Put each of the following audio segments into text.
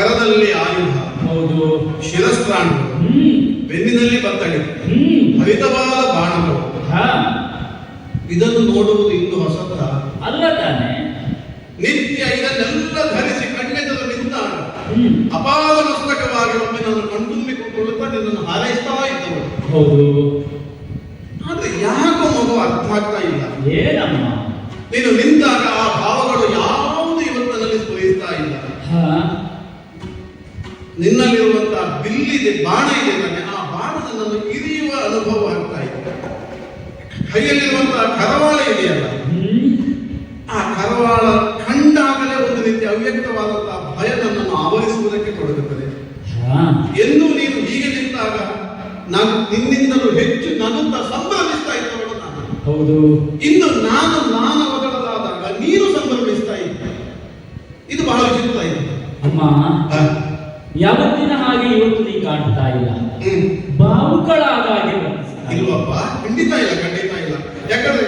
ಕರದಲ್ಲಿ ಆಯುಧ ಹೌದು. ಶಿರಸ್ತ್ರಾಣ ಬೆನ್ನಿನಲ್ಲಿ ಬತ್ತಡಿ ಹರಿತವಾದ ಬಾಣಗಳು. ಇದನ್ನು ನೋಡುವುದು ಇಂದು ಹೊಸತ ಅಲ್ಲ ತಾನೆ. ನಿತ್ಯ ಇದನ್ನೆಲ್ಲ ಧರಿಸಿ ಕಣ್ಣೆದುರು ನಿಂತ ಅಪಾರ ಪುಸ್ತಕವಾಗಿ ಒಮ್ಮೆ ನಾನು ಕಣ್ತುಂಬಿಕೊಳ್ಳುತ್ತಾ ನಿನ್ನನ್ನು ಹಾರೈಸ್ತಾ ಇದ್ದವು ಹೌದು. ಆದ್ರೆ ಯಾಕೋ ಮಗು ಅರ್ಥ ಆಗ್ತಾ ಇಲ್ಲ. ಏನಮ್ಮ? ನೀನು ನಿಂತಾಗ ಆ ಭಾವಗಳು ಬಿಲ್ಲಿದೆ ಬಾಣ ಇದೆ ನನಗೆ ಆ ಬಾಣದ ನನ್ನ ಇರಿಯುವ ಅನುಭವ ಆಗ್ತಾ ಇದೆ. ಕೈಯಲ್ಲಿರುವಂತಹ ಕರವಾಳ ಇದೆಯಲ್ಲ? ಆ ಕರವಾಳ ಕಂಡಾಗಲೇ ಒಂದು ರೀತಿ ಅವ್ಯಕ್ತವಾದಂತಹ ಭಯ ನನ್ನನ್ನು ಆವರಿಸುವುದಕ್ಕೆ ತೊಡಗುತ್ತದೆ. ಎಂದು ನೀನು ಹೀಗೆ ನಿಂತಾಗ ನಾನು ನಿನ್ನಿಂದಲೂ ಹೆಚ್ಚು ನಗುತ್ತಾ ಸಂಭ್ರಮಿಸ್ತಾ ಇದ್ದವಳು ನಾನು. ಹೌದು. ಇನ್ನು ನಾನು ನಾನು ಮಗಳಾದಾಗ ನೀನು ಸಂಭ್ರಮಿಸ್ತಾ ಇದ್ದೆ. ಇದು ಬಹಳ ಚಿಂತ ಇದೆ. ಅಮ್ಮ. ಯಾವತ್ತಿನ ಹಾಗೆ ಇವತ್ತು ನೀ ಕಾಣ್ತಾ ಇಲ್ಲ? ಭಾವುಕಳಾದ ಹಾಗೆ ಇಲ್ವಪ್ಪ ಖಂಡಿತ ಇಲ್ಲ ಖಂಡಿತ ಇಲ್ಲ. ಯಾಕಂದ್ರೆ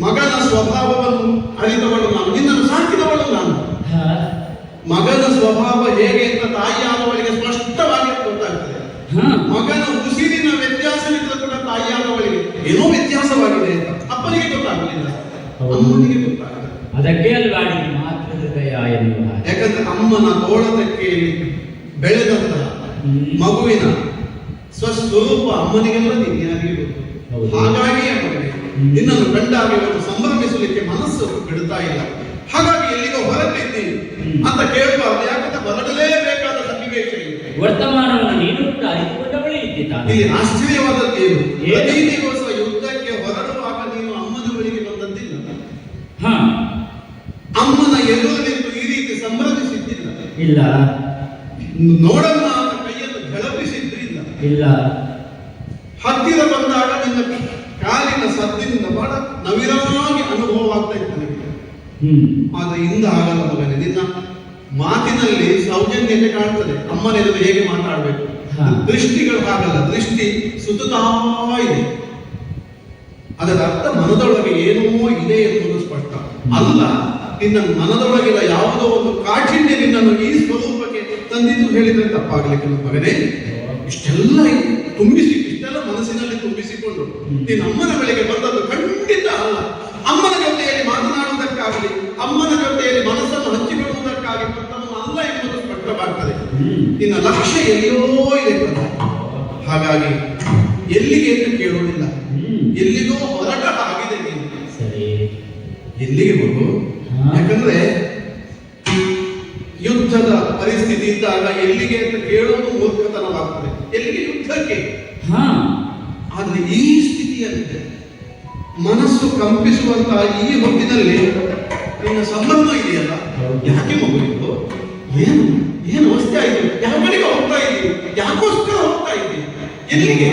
ಮಗನ ಸ್ವಭಾವವನ್ನು ಅರಿತವಳು ನಾನು ನಿನ್ನನ್ನು ಸಾಕಿದವಳು ನಾನು. ಮಗನ ಸ್ವಭಾವ ಹೇಗೆ ಅಂತ ತಾಯಿಯಾದವಳಿಗೆ ಸ್ಪಷ್ಟವಾಗಿ ಗೊತ್ತಾಗ್ತದೆ. ಮಗನ ಉಸಿರಿನ ವ್ಯತ್ಯಾಸವಿದ್ದ ಕೂಡ ತಾಯಿಯಾದವಳಿಗೆ ಏನೋ ವ್ಯತ್ಯಾಸವಾಗಿದೆ ಅಂತ ಅಪ್ಪನಿಗೆ ಗೊತ್ತಾಗಲಿಲ್ಲ. ಅಮ್ಮನಿಗೆ ಗೊತ್ತಾಗಲಿಲ್ಲ. ಅದಕ್ಕೆ ಅಲ್ವಾ ನಿನ್ನ ಮಾತೃ ಹೃದಯ ಎನ್ನುವ ಹಾಗೆ. ಯಾಕಂದ್ರೆ ಅಮ್ಮನ ತೋಳದಕ್ಕೆ ಬೆಳೆದಂತ ಮಗುವಿನ ಸ್ವಸ್ವರೂಪ ಅಮ್ಮನಿಗೆಲ್ಲ ಗೊತ್ತು. ಹೌದು. ಹಾಗಾಗಿ. ನಿನ್ನನ್ನು ಕಂಡಾಗ ಇವತ್ತು ಸಂಭ್ರಮಿಸಲಿಕ್ಕೆ ಮನಸ್ಸು ಬಿಡ್ತಾ ಇಲ್ಲ. ಹಾಗಾಗಿ ಎಲ್ಲಿಗೋ ಹೊರಟಿದ್ದೀನಿ ಹ್ಮ್. ಅಂತ ಕೇಳಬಾರ್ದು. ಯಾಕಂದ್ರೆ ಹೊರಡಲೇಬೇಕಾದ ಸನ್ನಿವೇಶ ವರ್ತಮಾನವನ್ನು ನೀನು ಕೂಡ ಅರಿತುಕೊಂಡವಳೇ ಇದ್ದಿದ್ದಾನೆ. ಇಲ್ಲಿ ಆಶ್ಚರ್ಯವಾದದ್ದು ಏನು? ಯುದ್ಧಕ್ಕೆ ಹೊರಡುವಾಗ ನೀನು ಅಮ್ಮನ ಬಳಿಗೆ ಬಂದದ್ದಿಲ್ಲ. ಹಾ. ಅಮ್ಮನ ಎದುರು ನಿಂತು ಈ ರೀತಿ ಸಂಭ್ರಮಿಸಿದ್ದಿಲ್ಲ ಇಲ್ಲ. ನೋಡಮ್ಮ ಅವನ ಕೈಯನ್ನು ಝಳಪಿಸಿದ್ದು ಇಲ್ಲ. ಹತ್ತಿರ ಬಂದಾಗ ನಿನ್ನ ಕಾಲಿನ ಸದ್ದಿನಿಂದ ಬಹಳ ನವಿರಾಗಿ ಅನುಭವ ಆಗ್ತಾ ಇತ್ತು ನನಗೆ. ಹ್ಮ್. ಆದ್ರೆ ಇಂದ ಆಗಲ್ಲ ಮಗನೇ ನಿನ್ನ ಮಾತಿನಲ್ಲಿ ಸೌಜನ್ಯತೆ ಕಾಣ್ತದೆ. ಅಮ್ಮನ ಎದುರು ಹೇಗೆ ಮಾತಾಡಬೇಕು. ದೃಷ್ಟಿಗಳು ಆಗಲ್ಲ ದೃಷ್ಟಿ ಸುತ್ತುತ್ತಾ ಇದೆ. ಅದರ ಅರ್ಥ ಮನದೊಳಗೆ ಏನೋ ಇದೆ ಎಂಬುದು ಸ್ಪಷ್ಟ. ಅಲ್ಲ ನಿನ್ನ ಮನದೊಳಗಿನ ಯಾವುದೋ ಒಂದು ಕಾಠಿಣ್ಯ ನಿನ್ನನ್ನು ಈ ಸ್ವರೂಪಕ್ಕೆ ತಂದಿದ್ದು ಹೇಳಿದ್ರೆ ತಪ್ಪಾಗಲಿಕ್ಕೆ ಮಗನೇ. ಇಷ್ಟೆಲ್ಲ ತುಂಬಿಸಿ ಇಷ್ಟೆಲ್ಲ ಮನಸ್ಸಿನಲ್ಲಿ ತುಂಬಿಸಿಕೊಂಡು ನಿನ್ನ ಅಮ್ಮನ ಬಳಿಗೆ ಬಂದದ್ದು ಖಂಡಿತ ಅಲ್ಲ. ಅಮ್ಮನ ಜೊತೆಯಲ್ಲಿ ಮಾತನಾಡುವುದಕ್ಕಾಗಲಿ ಅಮ್ಮನ ಜೊತೆಯಲ್ಲಿ ಮನಸ್ಸನ್ನು ಹಂಚಿಕೊಳ್ಳುವುದಕ್ಕಾಗಿ ಬಂದವನು ಅಲ್ಲ ಎಂಬುದು ಸ್ಪಷ್ಟವಾಗ್ತದೆ. ನಿನ್ನ ಲಕ್ಷ್ಯ ಎಲ್ಲೋ ಇದೆ. ಹಾಗಾಗಿ ಎಲ್ಲಿಗೆ ಅಂತ ಕೇಳುವುದಿಲ್ಲ ಯುದ್ಧದ ಪರಿಸ್ಥಿತಿ ಇದ್ದಾಗ ಎಲ್ಲಿಗೆ ಅಂತ ಕೇಳೋದು ಮೂರ್ಖತನವಾಗ್ತದೆ. ಎಲ್ಲಿಗೆ ಯುದ್ಧಕ್ಕೆ? ಹಾ. ಆದ್ರೆ ಈ ಸ್ಥಿತಿಯಂತೆ ಮನಸ್ಸು ಕಂಪಿಸುವಂತಹ ಈ ಹೊತ್ತಿನಲ್ಲಿ ನಿನ್ನ ಸಂಬಂಧ ಇದೆಯಲ್ಲ. ಯಾಕೆ ಮಗು ಇದು? ಏನು? ಏನು ಅವಸ್ಥೆ ಆಯ್ತು? ಯಾವ ಕಡೆಗೆ ಹೋಗ್ತಾ ಇದ್ದೀವಿ? ಯಾಕೋಸ್ಕರ ಹೋಗ್ತಾ ಇದ್ದೀವಿ? ಎಲ್ಲಿಗೆ?